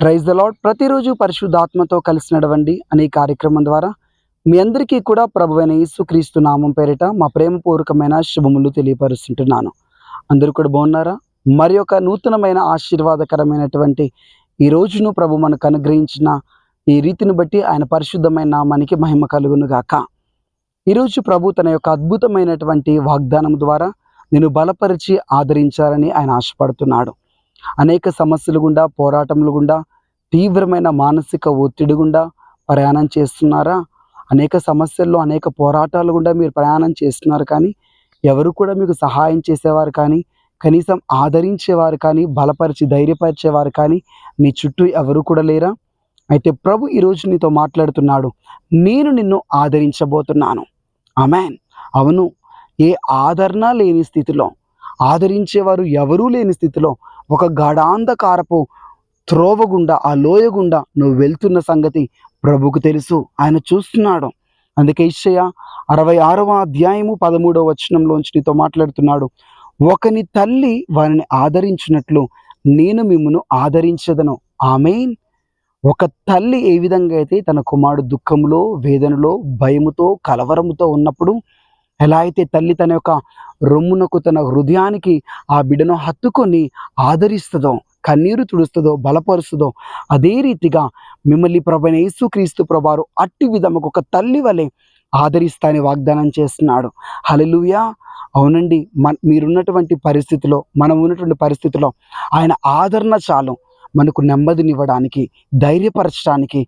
Praise the lord ప్రతిరోజు పరిశుద్ధాత్మతో కలిసి నడవండి అనే కార్యక్రమం ద్వారా మీ అందరికీ కూడా ప్రభువైన యేసుక్రీస్తు నామం పేరిట మా ప్రేమపూర్వకమైన శుభములు తెలియపరుస్తుంటున్నాను. అందరూ కూడా బాగున్నారా? మరి ఒక నూతనమైన ఆశీర్వాదకరమైనటువంటి ఈ రోజును ప్రభు మనకు అనుగ్రహించిన ఈ రీతిని బట్టి ఆయన పరిశుద్ధమైన నామానికి మహిమ కలుగును గాక. ఈరోజు ప్రభు తన యొక్క అద్భుతమైనటువంటి వాగ్దానం ద్వారా నేను బలపరిచి ఆదరించాలని ఆయన ఆశపడుతున్నాడు. అనేక సమస్యలు గుండా పోరాటములు గుండా తీవ్రమైన మానసిక ఒత్తిడి గుండా ప్రయాణం చేస్తున్నారా? అనేక సమస్యల్లో అనేక పోరాటాలు గుండా మీరు ప్రయాణం చేస్తున్నారు కానీ ఎవరు కూడా మీకు సహాయం చేసేవారు కానీ కనీసం ఆదరించేవారు కానీ బలపరిచి ధైర్యపరిచేవారు కానీ నీ చుట్టూ ఎవరు కూడా లేరా? అయితే ప్రభు ఈరోజు నీతో మాట్లాడుతున్నాడు. నేను నిన్ను ఆదరించబోతున్నాను. ఆమెన్. అవును ఏ ఆదరణ లేని స్థితిలో ఆదరించేవారు ఎవరూ లేని స్థితిలో ఒక గాఢాంధకారపు త్రోవ గుండా ఆ లోయ గుండా నువ్వు వెళ్తున్న సంగతి ప్రభుకు తెలుసు. ఆయన చూస్తున్నాడు. అందుకే ఇషయ అరవై ఆరవ అధ్యాయము పదమూడవ వచనంలోంచి నీతో మాట్లాడుతున్నాడు. ఒకని తల్లి వారిని ఆదరించినట్లు నేను మిమ్మను ఆదరించదను. ఆమెన్. ఒక తల్లి ఏ విధంగా అయితే తన కుమారుడు దుఃఖంలో వేదనలో భయముతో కలవరముతో ఉన్నప్పుడు ఎలా అయితే తల్లి తన యొక్క రొమ్మునకు తన హృదయానికి ఆ బిడ్డను హత్తుకొని ఆదరిస్తుందో కన్నీరు తుడుస్తుందో బలపరుస్తుందో అదే రీతిగా మిమ్మల్ని ప్రభైన యేసుక్రీస్తు ప్రభారు అట్టి విధముకు ఒక తల్లి వలె ఆదరిస్తానని వాగ్దానం చేస్తున్నాడు. హలలుయా అవునండి మన మీరున్నటువంటి పరిస్థితిలో మనం ఉన్నటువంటి పరిస్థితిలో ఆయన ఆదరణ చాలు. మనకు నెమ్మదినివ్వడానికి ధైర్యపరచడానికి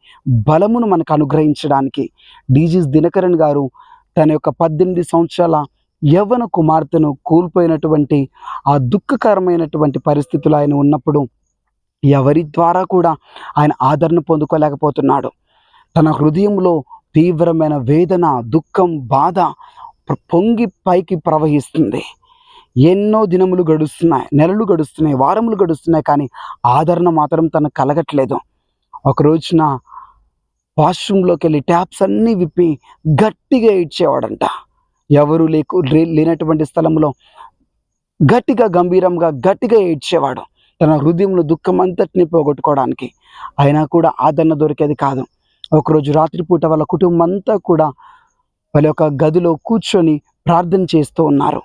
బలమును మనకు అనుగ్రహించడానికి. డీజీస్ దినకరణ్ గారు తన యొక్క పద్దెనిమిది సంవత్సరాల యవ్వన కుమార్తెను కోల్పోయినటువంటి ఆ దుఃఖకరమైనటువంటి పరిస్థితులు ఆయన ఉన్నప్పుడు ఎవరి ద్వారా కూడా ఆయన ఆదరణ పొందుకోలేకపోతున్నాడు. తన హృదయంలో తీవ్రమైన వేదన దుఃఖం బాధ పొంగి పైకి ప్రవహిస్తుంది. ఎన్నో దినములు గడుస్తున్నాయి నెలలు గడుస్తున్నాయి వారములు గడుస్తున్నాయి కానీ ఆదరణ మాత్రం తనకు కలగట్లేదు. ఒక రోజున వాష్రూమ్లోకి వెళ్ళి ట్యాప్స్ అన్నీ విప్పి గట్టిగా ఏడ్చేవాడంట. ఎవరు లేకు లేనటువంటి స్థలంలో గట్టిగా గంభీరంగా గట్టిగా ఏడ్చేవాడు. తన హృదయంలో దుఃఖం అంతటిని పోగొట్టుకోవడానికి. అయినా కూడా ఆదరణ దొరికేది కాదు. ఒకరోజు రాత్రిపూట వాళ్ళ కుటుంబం అంతా కూడా వాళ్ళ యొక్క గదిలో కూర్చొని ప్రార్థన చేస్తూ ఉన్నారు.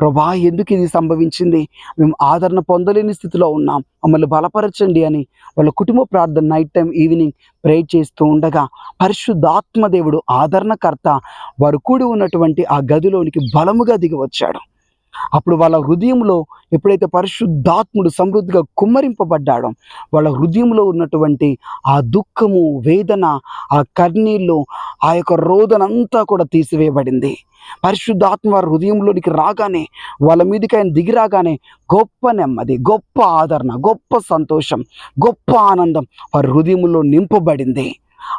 ప్రభా ఎందుకు ఇది సంభవించింది? మేము ఆదరణ పొందలేని స్థితిలో ఉన్నాం. మమ్మల్ని బలపరచండి అని వాళ్ళ కుటుంబ ప్రార్థన నైట్ టైం ఈవినింగ్ ప్రే చేస్తూ ఉండగా పరిశుద్ధాత్మ దేవుడు ఆదరణకర్త వారు కూడి ఉన్నటువంటి ఆ గదిలోనికి బలముగా దిగి వచ్చాడు. అప్పుడు వాళ్ళ హృదయంలో ఎప్పుడైతే పరిశుద్ధాత్ముడు సమృద్ధిగా కుమ్మరింపబడ్డాడో వాళ్ళ హృదయంలో ఉన్నటువంటి ఆ దుఃఖము వేదన ఆ కన్నీళ్ళు ఆ యొక్క రోదనంతా కూడా తీసివేయబడింది. పరిశుద్ధాత్మ వారి హృదయంలోనికి రాగానే వాళ్ళ మీదకి ఆయన దిగి రాగానే గొప్ప నెమ్మది గొప్ప ఆదరణ గొప్ప సంతోషం గొప్ప ఆనందం వారి హృదయంలో నింపబడింది.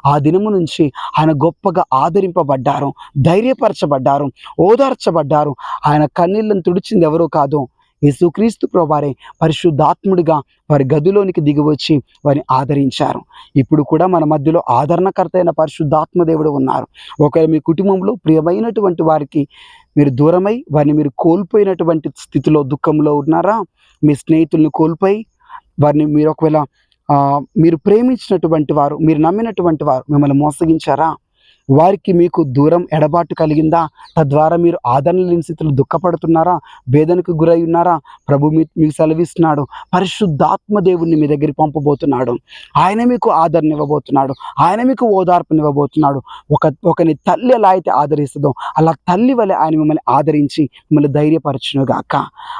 ఆ దినము నుంచి ఆయన గొప్పగా ఆదరింపబడ్డారు ధైర్యపరచబడ్డారు ఓదార్చబడ్డారు. ఆయన కన్నీళ్ళను తుడిచింది ఎవరో కాదు యేసుక్రీస్తు ప్రభారే పరిశుద్ధాత్ముడిగా వారి గదిలోనికి దిగివచ్చి వారిని ఆదరించారు. ఇప్పుడు కూడా మన మధ్యలో ఆదరణకర్త అయిన పరిశుద్ధాత్మ దేవుడు ఉన్నారు. ఒకవేళ మీ కుటుంబంలో ప్రియమైనటువంటి వారికి మీరు దూరమై వారిని మీరు కోల్పోయినటువంటి స్థితిలో దుఃఖంలో ఉన్నారా? మీ స్నేహితుల్ని కోల్పోయి వారిని మీరు ఒకవేళ మీరు ప్రేమించినటువంటి వారు మీరు నమ్మినటువంటి వారు మిమ్మల్ని మోసగించారా? వారికి మీకు దూరం ఎడబాటు కలిగిందా? తద్వారా మీరు ఆదరణ లేని స్థితిలో దుఃఖపడుతున్నారా? వేదనకు గురై ఉన్నారా? ప్రభు మీ మీకు సెలవిస్తున్నాడు. పరిశుద్ధాత్మ దేవుణ్ణి మీ దగ్గరికి పంపబోతున్నాడు. ఆయన మీకు ఆదరణ ఇవ్వబోతున్నాడు. ఆయన మీకు ఓదార్పునివ్వబోతున్నాడు ఒక ఒకని తల్లి ఎలా అయితే ఆదరిస్తుందో అలా తల్లి వలె ఆయన మిమ్మల్ని ఆదరించి మిమ్మల్ని ధైర్యపరచునుగాక.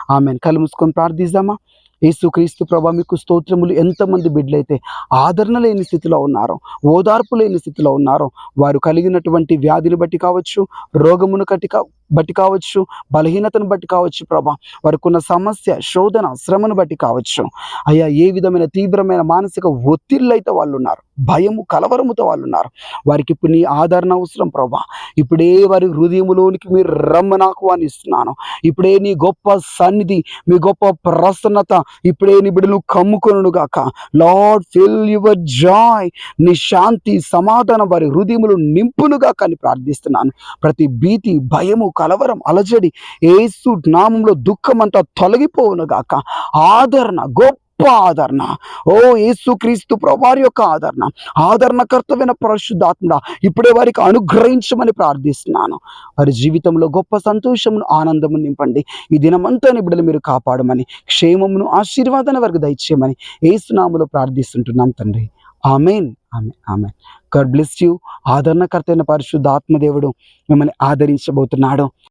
ఆమెను. కళ్ళు మూసుకొని ప్రార్థిద్దామా? యేసుక్రీస్తు ప్రభా మీకు స్తోత్రములు ఎంతమంది బిడ్డలైతే ఆదరణ లేని స్థితిలో ఉన్నారో ఓదార్పు లేని స్థితిలో ఉన్నారో వారు కలిగినటువంటి వ్యాధిని బట్టి కావచ్చు రోగమును కట్టి కా బట్టి కావచ్చు బలహీనతను బట్టి కావచ్చు ప్రభా వారికున్న సమస్య శోధన శ్రమను బట్టి కావచ్చు. అయ్యా ఏ విధమైన తీవ్రమైన మానసిక ఒత్తిళ్ళు అయితే వాళ్ళు ఉన్నారు భయము కలవరముతో వాళ్ళు ఉన్నారు వారికి ఇప్పుడు నీ ఆదరణ అవసరం ప్రభా ఇప్పుడే వారి హృదయములోనికి మీరు రమ్మని ఆహ్వానిస్తున్నాను ఇప్పుడే నీ గొప్ప సన్నిధి మీ గొప్ప ప్రసన్నత ఇప్పుడే నీ బిడ్డలు కమ్ముకొను గాక. లార్డ్ ఫిల్ యువర్ జాయ్ నీ శాంతి సమాధానం వారి హృదయములు నింపునుగా కానీ ప్రార్థిస్తున్నాను. ప్రతి భీతి భయము కలవరం అలజడి ఏసు నామంలో దుఃఖం అంతా తొలగిపోవును గాక. ఆదరణ గొప్ప గొప్ప ఆదరణ. ఓ యేసుక్రీస్తు క్రీస్తు వారి యొక్క ఆదరణ. ఆదరణకర్తమైన పరిశుద్ధాత్మ ఇప్పుడే వారికి అనుగ్రహించమని ప్రార్థిస్తున్నాను. వారి జీవితంలో గొప్ప సంతోషమును ఆనందము నింపండి. ఈ దినమంతా నిబిడలు మీరు కాపాడమని క్షేమమును ఆశీర్వాదాన్ని వారికి దయచేయమని ఏసునాములో ప్రార్థిస్తుంటున్నాం తండ్రి. ఆమెన్. ఆమె ఆమె గాడ్ బ్లెస్ యూ. ఆదరణకర్త అయిన పరిశుద్ధ ఆత్మదేవుడు మిమ్మల్ని ఆదరించబోతున్నాడు.